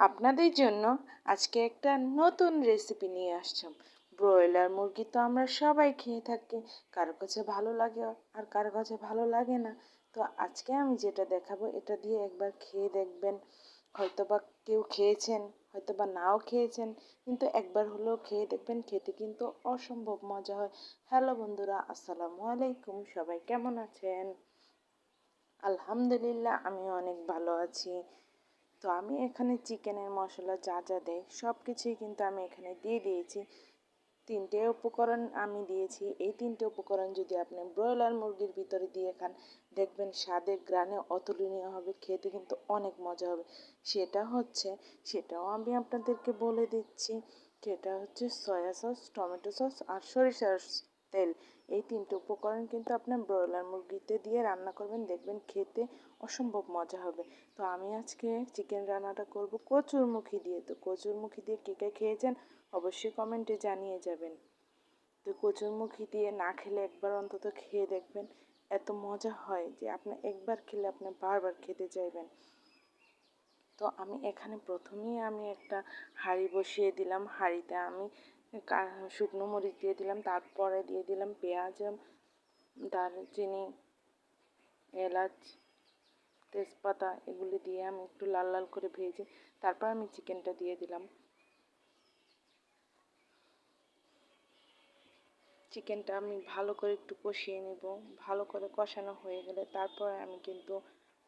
আপনাদের জন্য আজকে একটা নতুন রেসিপি নিয়ে আসলাম ব্রয়লার মুরগি তো আমরা সবাই খেয়ে থাকি, কারও কাছে ভালো লাগে আর কারও কাছে ভালো লাগে না। তো আজকে আমি যেটা দেখাবো, এটা দিয়ে একবার খেয়ে দেখবেন। হয়তো বা কেউ খেয়েছেন হয়তো বা নাও খেয়েছেন, কিন্তু একবার হলেও খেয়ে দেখবেন, খেতে কিন্তু অসম্ভব মজা হয়। হ্যালো বন্ধুরা, আসসালামু আলাইকুম, সবাই কেমন আছেন? আলহামদুলিল্লাহ আমি অনেক ভালো আছি। তো আমি এখানে চিকেনের মশলা যা যা দেয় সব কিছুই কিন্তু আমি এখানে দিয়ে দিয়েছি। তিনটে উপকরণ আমি দিয়েছি। এই তিনটে উপকরণ যদি আপনি ব্রয়লার মুরগির ভিতরে দিয়ে খান, দেখবেন স্বাদে গ্রানে অতুলনীয় হবে, খেতে কিন্তু অনেক মজা হবে। সেটা হচ্ছে, সেটাও আমি আপনাদেরকে বলে দিচ্ছি, সেটা হচ্ছে সয়া সস, টমেটো সস আর সরিষার তেল। এই তিনটে উপকরণ কিন্তু আপনার ব্রয়লার মুরগিতে দিয়ে রান্না করবেন, দেখবেন খেতে অসম্ভব মজা হবে। তো আমি আজকে চিকেন রান্নাটা করব কচুরমুখী দিয়ে। তো কচুরমুখী দিয়ে কে কে খেয়েছেন অবশ্যই কমেন্টে জানিয়ে যাবেন। তো কচুরমুখী দিয়ে না খেলে একবার অন্তত খেয়ে দেখবেন এত মজা হয় যে আপনি একবার খেলে আপনি বারবার খেতে চাইবেন। তো আমি এখানে প্রথমেই আমি একটা হাঁড়ি বসিয়ে দিলাম। হাঁড়িতে আমি শুকনো মরিচ দিয়ে দিলাম, তারপরে দিয়ে দিলাম পেঁয়াজ দারচিনি এলাচ, তেজপাতা, এগুলি দিয়ে আমি একটু লাল লাল করে ভেজে তারপর আমি চিকেনটা দিয়ে দিলাম। চিকেনটা আমি ভালো করে একটু কষিয়ে নেব, ভালো করে কষানো হয়ে গেলে তারপরে আমি কিন্তু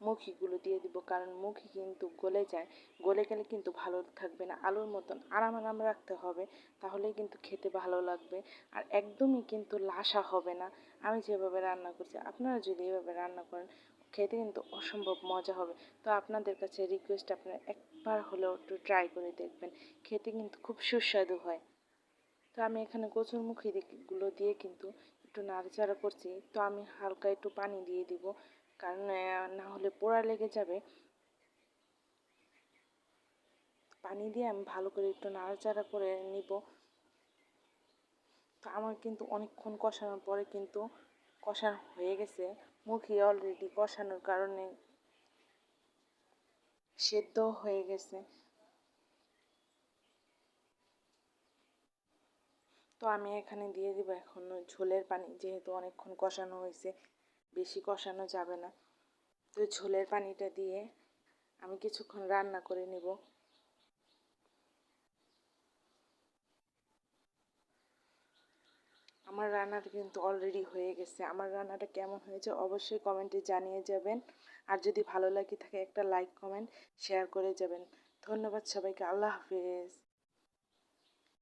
মুখিগুলো দিয়ে দিব, কারণ মুখি কিন্তু গলে যায়। গলে গেলে কিন্তু ভালো থাকবে না, আলুর মতন। আরাম আরাম রাখতে হবে, তাহলেই কিন্তু খেতে ভালো লাগবে। আর একদমই কিন্তু লাসা হবে না। আমি যেভাবে রান্না করছি, আপনারা যদি এভাবে রান্না করেন, খেতে কিন্তু অসম্ভব মজা হবে। তো আপনাদের কাছে রিকোয়েস্ট আপনারা একবার হলেও একটু ট্রাই করে দেখবেন, খেতে কিন্তু খুব সুস্বাদু হয়। তো আমি এখানে কচুরমুখিগুলো দিয়ে কিন্তু একটু নাড়াচাড়া করছি। তো আমি হালকা একটু পানি দিয়ে দিব। কারণ না হলে পোড়া লেগে যাবে। পানি দিয়ে আমি ভালো করে একটু নাড়াচাড়া করে নিব। তো আমার কিন্তু অনেকক্ষণ কষানোর পরে কিন্তু কষানো হয়ে গেছে। মুখে অলরেডি কষানোর কারণে সেদ্ধ হয়ে গেছে। তো আমি এখানে দিয়ে দিব এখন ঝোলের পানি, যেহেতু অনেকক্ষণ কষানো হয়েছে। বেশি কষানো যাবে না। তো ঝোলের পানিটা দিয়ে আমি কিছুক্ষণ রান্না করে নিব। আমার রান্নাটা কিন্তু অলরেডি হয়ে গেছে। আমার রান্নাটা কেমন হয়েছে অবশ্যই কমেন্টে জানিয়ে যাবেন। আর যদি ভালো লাগে থাকে একটা লাইক কমেন্ট শেয়ার করে যাবেন। ধন্যবাদ সবাইকে, আল্লাহ হাফিজ।